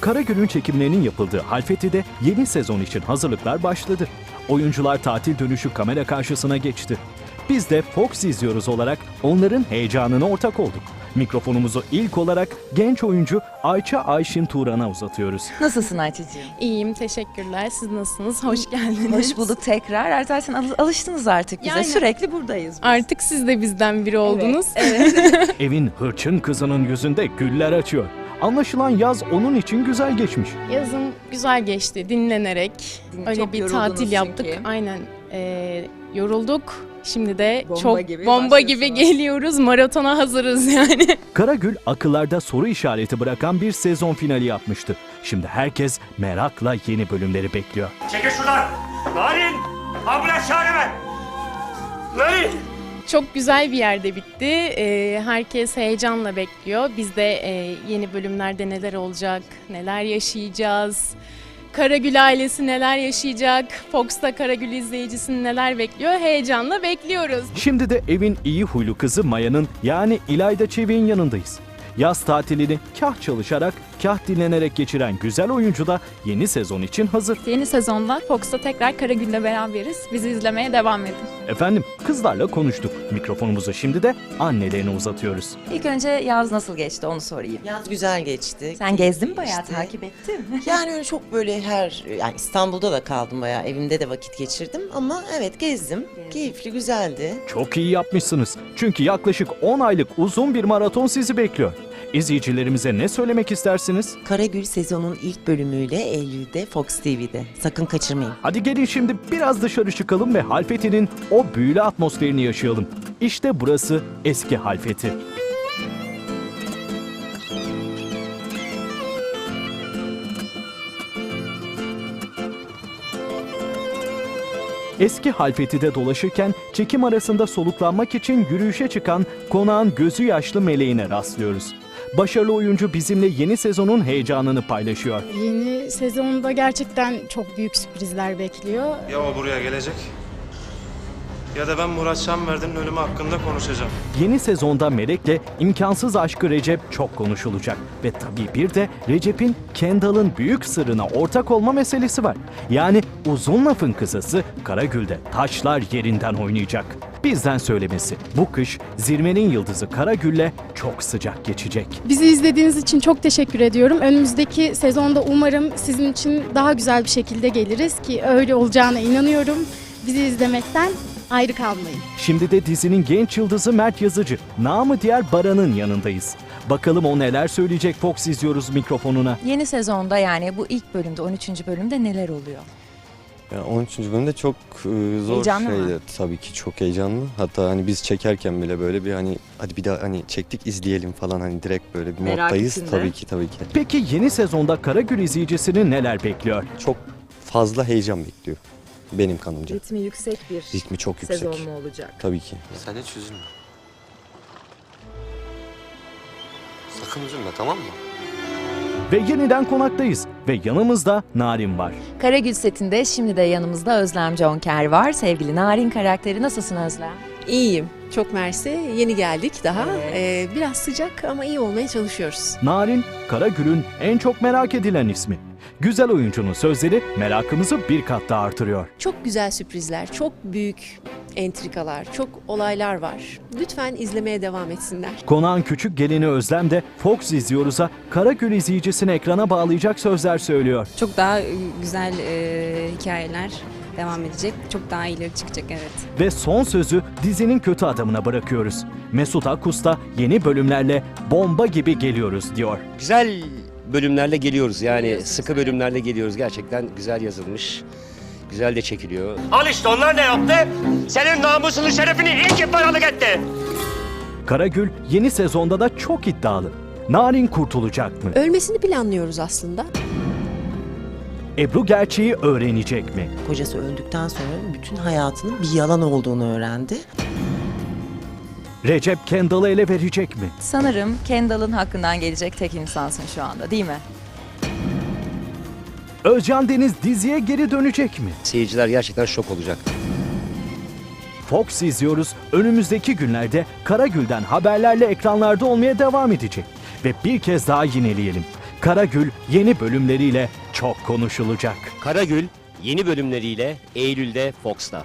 Karagül'ün çekimlerinin yapıldığı Halfeti'de yeni sezon için hazırlıklar başladı. Oyuncular tatil dönüşü kamera karşısına geçti. Biz de Fox izliyoruz olarak onların heyecanına ortak olduk. Mikrofonumuzu ilk olarak genç oyuncu Ayça Ayşin Turan'a uzatıyoruz. Nasılsın Ayça'cığım? İyiyim, teşekkürler. Siz nasılsınız? Hoş geldiniz. Hoş bulduk tekrar. Zaten al- alıştınız artık bize. Yani- Sürekli buradayız. biz. Artık siz de bizden biri oldunuz. Evin hırçın kızının yüzünde güller açıyor. Anlaşılan yaz onun için güzel geçmiş. Yazın güzel geçti, dinlenerek. Din- Öyle çok bir yoruldunuz tatil yaptık. çünkü. Aynen. Ee, yorulduk. Şimdi de Bomba çok gibi bomba gibi başlıyorsunuz. geliyoruz. Maratona hazırız yani. Karagül akıllarda soru işareti bırakan bir sezon finali yapmıştı. Şimdi herkes merakla yeni bölümleri bekliyor. Çekil şuradan. Narin! Ambulans çağır hemen. Narin! Çok güzel bir yerde bitti. Ee, herkes heyecanla bekliyor. Biz de e, yeni bölümlerde neler olacak, neler yaşayacağız. Karagül ailesi neler yaşayacak, Fox'ta Karagül izleyicisini neler bekliyor heyecanla bekliyoruz. Şimdi de evin iyi huylu kızı Maya'nın yani İlayda Çevik'in yanındayız. Yaz tatilini kah çalışarak kah dinlenerek geçiren güzel oyuncu da yeni sezon için hazır. Yeni sezonda Fox'ta tekrar Karagül'le beraberiz. Bizi izlemeye devam edin. Efendim kızlarla konuştuk. Mikrofonumuzu şimdi de annelerine uzatıyoruz. İlk önce yaz nasıl geçti onu sorayım. Yaz güzel geçti. Sen gezdin mi bayağı İşte. takip ettin. Yani öyle çok böyle her yani İstanbul'da da kaldım bayağı evimde de vakit geçirdim ama evet gezdim. Keyifli güzeldi. Çok iyi yapmışsınız. Çünkü yaklaşık 10 aylık uzun bir maraton sizi bekliyor. İzleyicilerimize ne söylemek istersiniz? Karagül sezonun ilk bölümüyle Eylül'de Fox TV'de. Sakın kaçırmayın. Hadi gelin şimdi biraz dışarı çıkalım ve Halfeti'nin o büyülü atmosferini yaşayalım. İşte burası eski Halfeti. Eski Halfeti'de dolaşırken çekim arasında soluklanmak için yürüyüşe çıkan konağın gözü yaşlı meleğine rastlıyoruz. Başarılı oyuncu bizimle yeni sezonun heyecanını paylaşıyor. Yeni sezonda gerçekten çok büyük sürprizler bekliyor. Ya o buraya gelecek ya da ben Murat Şanverdi'nin ölümü hakkında konuşacağım. Yeni sezonda Melek'le imkansız aşkı Recep çok konuşulacak. Ve tabii bir de Recep'in Kendall'ın büyük sırrına ortak olma meselesi var. Yani uzun lafın kısası Karagül'de taşlar yerinden oynayacak. Bizden söylemesi bu kış zirvenin yıldızı Karagül'le çok sıcak geçecek. Bizi izlediğiniz için çok teşekkür ediyorum. Önümüzdeki sezonda umarım sizin için daha güzel bir şekilde geliriz ki öyle olacağına inanıyorum. Bizi izlemekten ayrı kalmayın. Şimdi de dizinin genç yıldızı Mert Yazıcı, namı diğer Baran'ın yanındayız. Bakalım o neler söyleyecek Fox izliyoruz mikrofonuna. Yeni sezonda yani bu ilk bölümde 13. bölümde neler oluyor? Yani 13. bölümde çok e, zor Heyecanlı mı? şeydi. Tabii ki çok heyecanlı. Hatta hani biz çekerken bile böyle bir hani hadi bir daha hani çektik izleyelim falan hani direkt böyle bir Merak moddayız. içinde. Tabii ki tabii ki. Peki yeni sezonda Karagül izleyicisini neler bekliyor? Çok fazla heyecan bekliyor benim kanımca. Ritmi yüksek bir Ritmi çok yüksek. olacak? Tabii ki. Sen hiç üzülme. Sakın üzülme tamam mı? Ve yeniden konaktayız ve yanımızda Narin var. Karagül setinde şimdi de yanımızda Özlem Conker var. Sevgili Narin karakteri nasılsın Özlem? İyiyim. Çok mersi. Yeni geldik daha. Evet. Ee, biraz sıcak ama iyi olmaya çalışıyoruz. Narin, Karagül'ün en çok merak edilen ismi. Güzel oyuncunun sözleri merakımızı bir kat daha artırıyor. Çok güzel sürprizler, çok büyük entrikalar, çok olaylar var. Lütfen izlemeye devam etsinler. Konağın küçük gelini Özlem de Fox izliyoruz'a Karagül izleyicisini ekrana bağlayacak sözler söylüyor. Çok daha güzel e, hikayeler devam edecek. Çok daha ileri çıkacak evet. Ve son sözü dizinin kötü adamına bırakıyoruz. Mesut Akus da yeni bölümlerle bomba gibi geliyoruz diyor. Güzel bölümlerle geliyoruz yani sıkı bölümlerle geliyoruz. Gerçekten güzel yazılmış. Güzel de çekiliyor. Al işte onlar ne yaptı? Senin namusunu şerefini ilk yıpranlık etti. Karagül yeni sezonda da çok iddialı. Narin kurtulacak mı? Ölmesini planlıyoruz aslında. Ebru gerçeği öğrenecek mi? Kocası öldükten sonra bütün hayatının bir yalan olduğunu öğrendi. Recep Kendall'ı ele verecek mi? Sanırım Kendall'ın hakkından gelecek tek insansın şu anda değil mi? Özcan Deniz diziye geri dönecek mi? Seyirciler gerçekten şok olacak. Fox izliyoruz. Önümüzdeki günlerde Karagül'den haberlerle ekranlarda olmaya devam edecek. Ve bir kez daha yineleyelim. Karagül yeni bölümleriyle çok konuşulacak. Karagül yeni bölümleriyle Eylül'de Fox'ta.